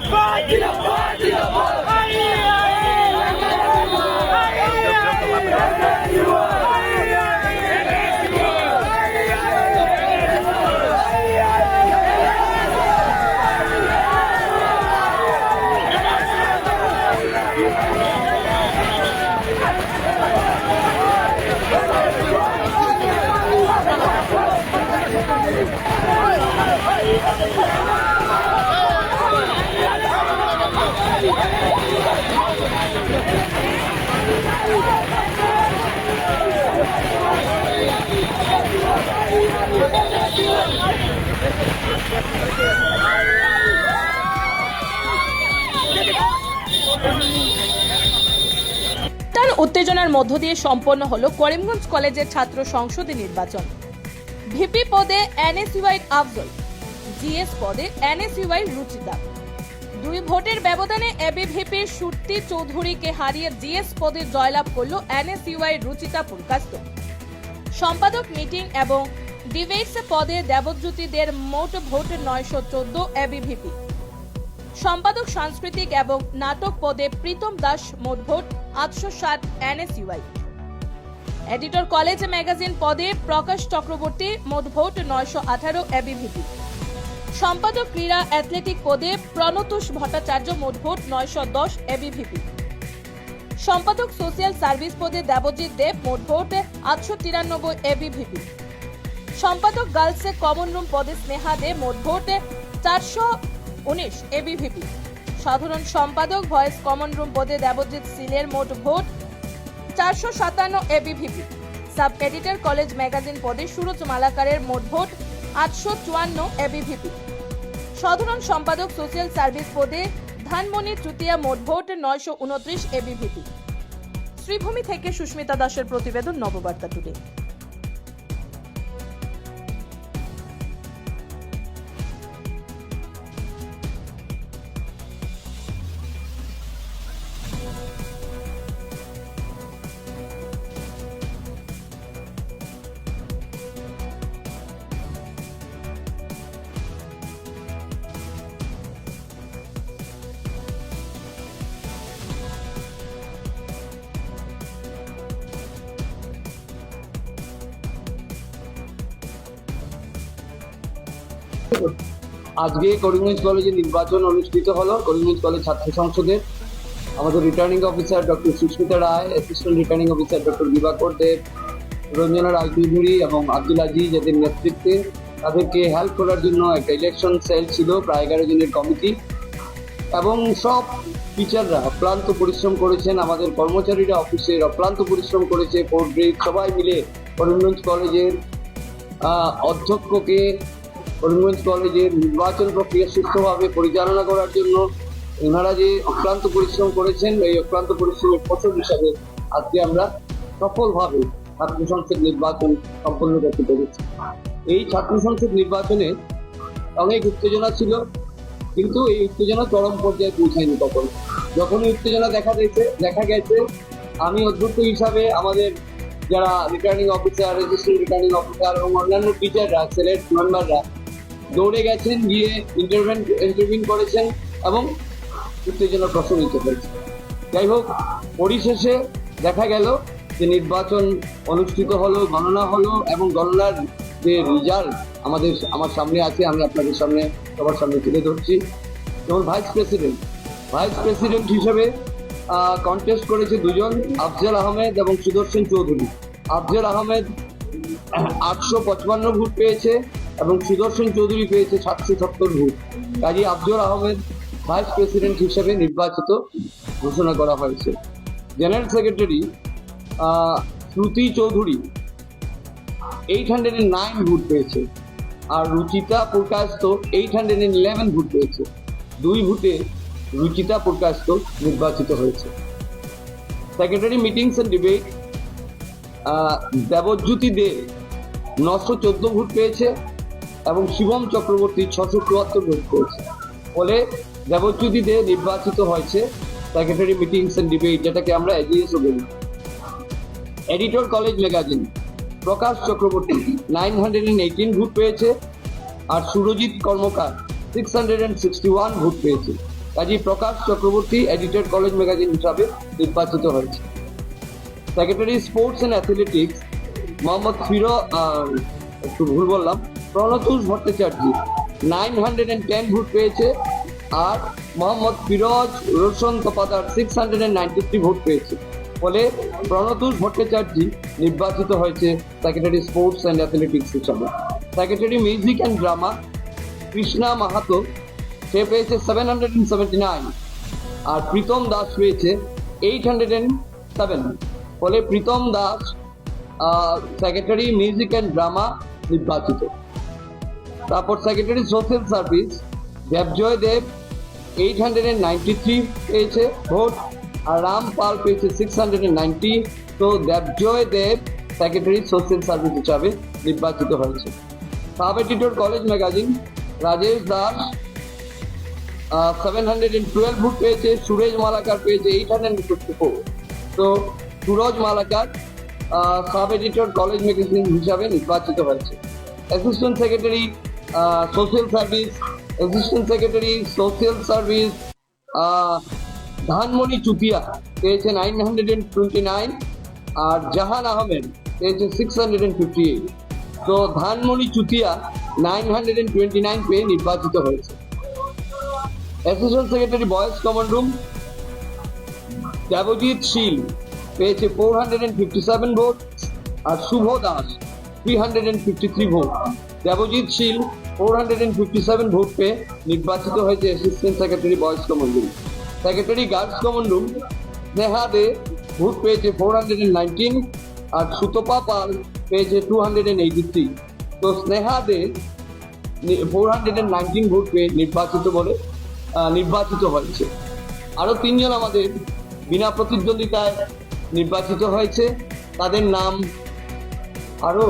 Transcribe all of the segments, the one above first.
Japan! Get up! উত্তেজনার মধ্য দিয়ে সম্পন্ন হলো করিমগঞ্জ কলেজের ছাত্র সংসদে নির্বাচন। ভিপি পদে এনএসইউআই আফজল, জিএস পদে এনএসইউআই রুচিতা। দুই ভোটের ব্যবধানে এবি ভিপি সুট্টি চৌধুরীকে হারিয়ে জিএস পদে জয়লাভ করল এনএসইউআই রুচিতা পুরকাস্ত। সম্পাদক মিটিং এবং ডিবেটস পদে দেবজ্যোতিদের মোট ভোট নয়শো চোদ্দ এবিভিপি সম্পাদক সাংস্কৃতিক এবং নাটক পদে প্রীতম দাস মোট ভোট আটশো ষাট এনএসইউআই এডিটর কলেজ ম্যাগাজিন পদে প্রকাশ চক্রবর্তী মোট ভোট নয়শো আঠারো এবিভিপি সম্পাদক ক্রীড়া অ্যাথলেটিক পদে প্রণতোষ ভট্টাচার্য মোট ভোট নয়শো দশ এবিভিপি সম্পাদক সোশিয়াল সার্ভিস পদে দেবজিৎ দেব মোট ভোট আটশো তিরানব্বই এবিভিপি সম্পাদক গার্লসে কমন রুম পদে স্নেহা দে মোট ভোট চারশো উনিশ এবিভিপি সাধারণ সম্পাদক ভয়েস কমন রুম পদে দেবজিৎ সিলের মোট ভোট চারশো সাতান্ন ABVP sub editor college magazine পদে সুরজ মালাকারের মোট ভোট আটশো চুয়ান্ন এবিভিপি সাধারণ সম্পাদক সোশিয়াল সার্ভিস পদে ধানমণি তৃতীয়া মোট ভোট নয়শো উনত্রিশ এবিভিপি শ্রীভূমি থেকে সুস্মিতা দাসের প্রতিবেদন নববার্তা টুডে। আজকে করিমগঞ্জ কলেজে নির্বাচন অনুষ্ঠিত হলো। করিমগঞ্জ কলেজ ছাত্র সংসদের। আমাদের returning officer doctor Sushmita Roy assistant returning officer doctor Dibakar Deb, Ranjana Roy Chowdhury এবং আব্দুল আজিজ এদের নেতৃত্বে তাদেরকে হেল্প করার জন্য একটা ইলেকশন সেল ছিল, প্রায় এগারো জনের কমিটি এবং সব টিচাররা অক্লান্ত পরিশ্রম করেছেন। আমাদের কর্মচারীরা অফিসের অক্লান্ত পরিশ্রম করেছে। পোর্ট্রেট সবাই মিলে করিমগঞ্জ কলেজের অধ্যক্ষকে করিমগঞ্জ কলেজের নির্বাচন প্রক্রিয়া সুস্থভাবে পরিচালনা করার জন্য ওনারা যে অক্লান্ত পরিশ্রম করেছেন, এই অক্লান্ত পরিশ্রমের ফসল হিসাবে আজকে আমরা সফলভাবে ছাত্র সংসদ নির্বাচন সম্পন্ন করতে পেরেছি। এই ছাত্র সংসদ নির্বাচনে অনেক উত্তেজনা ছিল, কিন্তু এই উত্তেজনা চরম পর্যায়ে পৌঁছায়নি তখন যখন এই উত্তেজনা দেখা গেছে দেখা গেছে, আমি অধ্যক্ষ হিসাবে আমাদের যারা returning officer registration returning officer এবং অন্যান্য টিচাররা সিলেট মেম্বাররা দৌড়ে গেছেন, গিয়ে ইন্টারভেন ইন্টারভিন করেছেন এবং উত্তেজনা প্রশমিত হয়েছে। যাই হোক, পরিশেষে দেখা গেল যে নির্বাচন অনুষ্ঠিত হলো, গণনা হলো এবং গণনার যে রেজাল্ট আমাদের আমার সামনে আছে, আমি আপনাদের সামনে, সবার সামনে তুলে ধরছি। যেমন ভাইস প্রেসিডেন্ট ভাইস প্রেসিডেন্ট হিসেবে কন্টেস্ট করেছে দুজন, আফজল আহমেদ এবং সুদর্শন চৌধুরী। আফজাল আহমেদ আটশো পঁচপান্ন ভোট পেয়েছে এবং সুদর্শন চৌধুরী পেয়েছে সাতশো সত্তর ভোট। কাজী আফজল আহমেদ ভাইস প্রেসিডেন্ট হিসেবে নির্বাচিত ঘোষণা করা হয়েছে। General secretary Shruti Chowdhury eight hundred nine vote পেয়েছে আর Ruchita Prakashat eight hundred eleven vote পেয়েছে। দুই ভোটে রুচিতা প্রকাশত নির্বাচিত হয়েছে। Secretary meetings and debate Debjyoti De নশো চোদ্দ ভোট পেয়েছে এবং শিবম চক্রবর্তী ছশো চুয়াত্তর ভোট পেয়েছে। ফলে দেবজ্যোতি দে নির্বাচিত হয়েছে সেক্রেটারি মিটিংস অ্যান্ড ডিবেট যেটাকে আমরা এজিএসও বলি। Editor college magazine Prakash Chakraborty nine hundred and eighteen vote পেয়েছে আর Surajit Karmakar six hundred and sixty one vote পেয়েছে। Kazi Prakash Chakraborty edited college magazine হিসাবে নির্বাচিত হয়েছে। Secretary sports and athletics Mohammad Firo একটু ভুল বললাম Pranatush Bhattacharya. Nine hundred and ten vote পেয়েছে আর Mohammad Firoz Roshan Tapadar six hundred and ninety three vote পেয়েছে। ফলে প্রণতুষ ভট্টাচার্য নির্বাচিত হয়েছে সেক্রেটারি স্পোর্টস অ্যান্ড অ্যাথলেটিক্স হিসাবে। Secretary music and drama Krishna Mahato, সে পেয়েছে seven hundred and seventy nine আর প্রীতম দাস পেয়েছে eight hundred and seven ফলে Pritam Das secretary music and drama নির্বাচিত। তারপর secretary social service Debjoy Deb eight hundred and ninety three পেয়েছে ভোট, আর রাম পাল পেয়েছে six hundred and ninety তো Debjoy Deb secretary social service হিসাবে নির্বাচিত হয়েছে। Sub editor college magazine Rajesh Das seven hundred and twelve vote পেয়েছে সুরেজ মালাকার পেয়েছে এইট হান্ড্রেড ফিফটি ফোর তো Suraj Malakar sub editor college magazine হিসাবে নির্বাচিত হয়েছে। Assistant secretary social service assistant secretary social service Dhanmoni Chutia পেয়েছে nine hundred and twenty nine আর জাহান আহমেদ পেয়েছে six hundred and fifty eight তো Dhanmoni Chutia nine hundred and twenty nine পেয়ে নির্বাচিত হয়েছে। Assistant secretary boys common room Debjit Sil পেয়েছে four hundred and fifty seven vote R Shubho Das three hundred and fifty three vote Debjit Sil four hundred and fifty seven vote পেয়ে নির্বাচিত হয়েছে assistant secretary boys common room secretary girls common room Sneha De vote পেয়েছে four hundred and nineteen আর সুতপা পাল পেয়েছে two hundred and eighty three তো Sneha De four hundred and nineteen vote পেয়ে নির্বাচিত বলে নির্বাচিত হয়েছে। আরও তিনজন আমাদের বিনা প্রতিদ্বন্দ্বিতায় নির্বাচিত হয়েছে। তাদের নাম আরও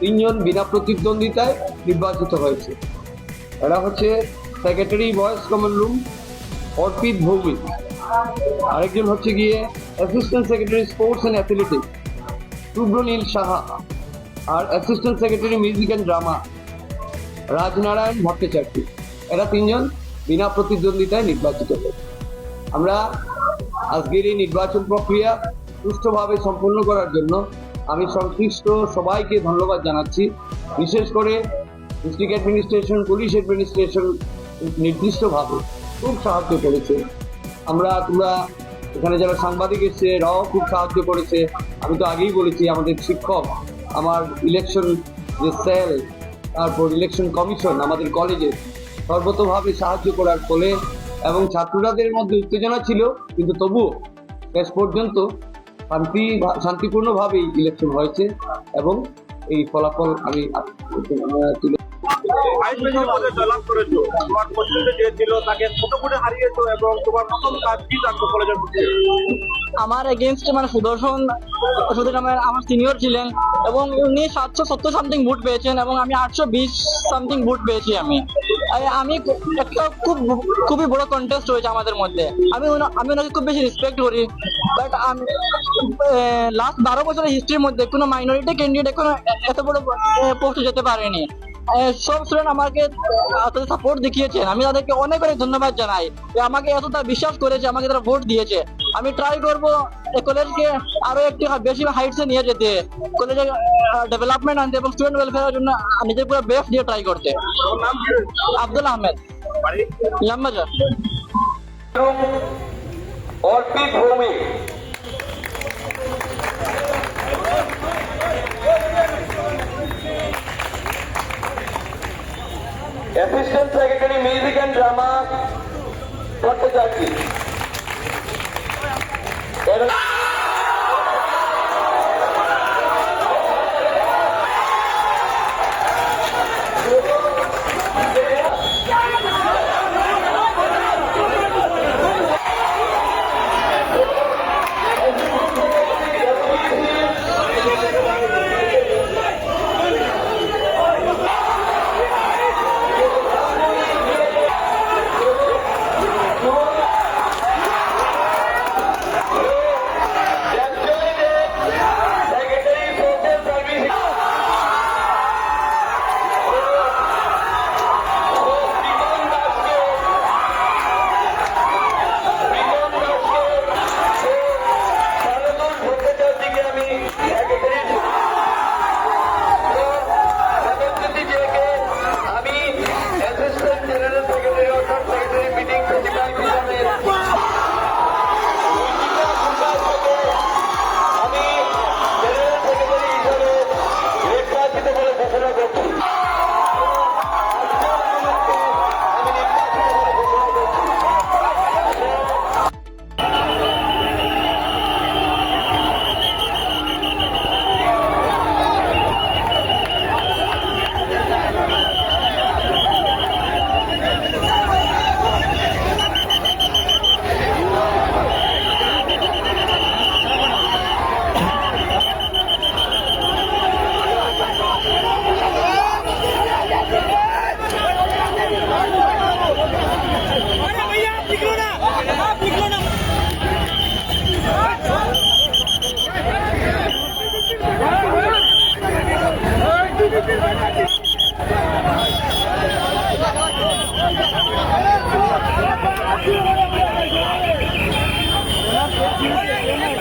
তিনজন বিনা প্রতিদ্বন্দ্বিতায় নির্বাচিত হয়েছে। এরা হচ্ছে সেক্রেটারি বয়েজ কমন রুম অর্পিত ভৌমিক। আরেকজন হচ্ছে গিয়ে assistant secretary sports and athletics Shubhronil Saha. R assistant secretary music and drama Rajnarayan Bhattacharya. এরা তিনজন বিনা প্রতিদ্বন্দ্বিতায় নির্বাচিত হয়েছে। আমরা আজকের এই নির্বাচন প্রক্রিয়া সুষ্ঠুভাবে সম্পন্ন করার জন্য আমি সংশ্লিষ্ট সবাইকে ধন্যবাদ জানাচ্ছি। বিশেষ করে ডিস্ট্রিক্ট অ্যাডমিনিস্ট্রেশন, পুলিশ অ্যাডমিনিস্ট্রেশন নির্দিষ্টভাবে খুব সাহায্য করেছে। আমরা, তোমরা, এখানে যারা সাংবাদিক এসছে এরাও খুব সাহায্য করেছে। আমি তো আগেই বলেছি, আমাদের শিক্ষক, আমার ইলেকশন যে সেল তারপর ইলেকশন কমিশন আমাদের কলেজে সর্বতভাবে সাহায্য করার ফলে এবং ছাত্ররাদের মধ্যে উত্তেজনা ছিল, কিন্তু তবুও শেষ পর্যন্ত শান্তি শান্তিপূর্ণভাবেই ইলেকশন হয়েছে এবং এই ফলাফল আমি তুলে আমার এগেনস্টে মানে সুদর্শন সুদীর আমার আমার সিনিয়র ছিলেন এবং উনি সাতশো সত্তর সামথিং বুট পেয়েছেন এবং আমি আটশো বিশ সামথিং বুট পেয়েছি আমি। আমি একটা খুব খুবই বড় কন্টেস্ট হয়েছে আমাদের মধ্যে। আমি আমি ওনাকে খুব বেশি রেসপেক্ট করি। বাট আমি লাস্ট বারো বছরের হিস্ট্রির মধ্যে কোনো মাইনরিটি ক্যান্ডিডেট এখনও এত বড় পোস্টে যেতে পারেনি। সব স্টুডেন্ট আমাকে সাপোর্ট দেখিয়েছেন। আমি তাদেরকে অনেক অনেক ধন্যবাদ জানাই। আমাকে এতটা বিশ্বাস করেছে আমাকে তারা ভোট দিয়েছে। আমি ট্রাই করব কলেজকে আরও একটু বেশি হাইটসে নিয়ে যেতে। কলেজে ডেভেলপমেন্ট আনতে এবং স্টুডেন্ট ওয়েলফেয়ারের জন্য নিজের পুরো বেস্ট দিয়ে ট্রাই করতে। নাম Abdul Ahmed. লাম্বাজার Arpit Bhowmik assistant secretary music and drama Bhattacharya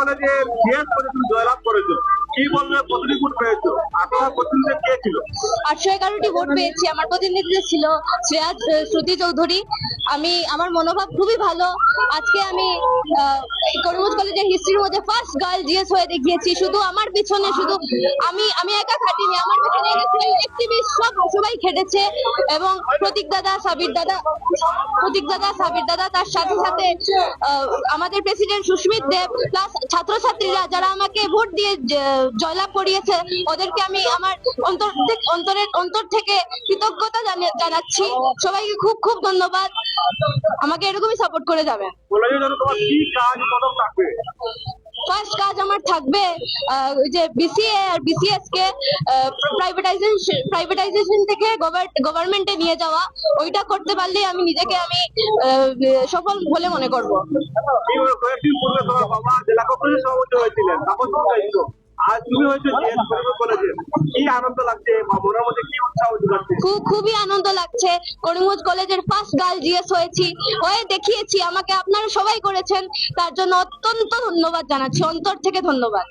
কলেজের পদে তুমি জয়লাভ করেছ। কি পেয়েছ? প্রতিনিধি কে ছিল? আটশো এগারোটি ভোট পেয়েছি। আমার প্রতিনিধিত্ব ছিল শ্রেয়া শ্রুতি চৌধুরী। আমি, আমার মনোভাব খুবই ভালো। আজকে আমি করিমগঞ্জ কলেজের হিস্ট্রির মধ্যে ফার্স্ট গার্ল জিএস হয়ে দেখিয়েছি। শুধু আমার পিছনে, শুধু আমি আমি একা খাটিনি, আমার পিছনে সব সবাই খেটেছে এবং প্রতীক দাদা, সাবির দাদা, প্রতীক দাদা, সাবির দাদা, তার সাথে সাথে আমাদের প্রেসিডেন্ট সুস্মিত দেব প্লাস ছাত্রছাত্রীরা যারা আমাকে ভোট দিয়ে জয়লাভ করিয়েছে, ওদেরকে আমি আমার অন্তর অন্তরের, অন্তর থেকে কৃতজ্ঞতা জানি- জানাচ্ছি। সবাইকে খুব খুব ধন্যবাদ। আমাকে এরকমই সাপোর্ট করে যাবেন থাকবে? ফার্স্ট কাজ আমার থাকবে ওই যে বিসিএ আর বিসিএস কে প্রাইভেটাইজেশন প্রাইভেটাইজেশন থেকে গভর্নমেন্টে নিয়ে যাওয়া। ওইটা করতে পারলেই আমি নিজেকে আমি সফল বলে মনে করব। আজ তুমি কলেজে। কি আনন্দ লাগছে? বা মনের মধ্যে কি উৎসাহ যোগাচ্ছে। খুবই আনন্দ লাগছে। করিমগঞ্জ কলেজের ফার্স্ট গার্ল জিএস হয়েছি। হয়ে দেখিয়েছি আমাকে আপনারা সবাই করেছেন। তার জন্য অত্যন্ত ধন্যবাদ জানাচ্ছি। অন্তর থেকে ধন্যবাদ।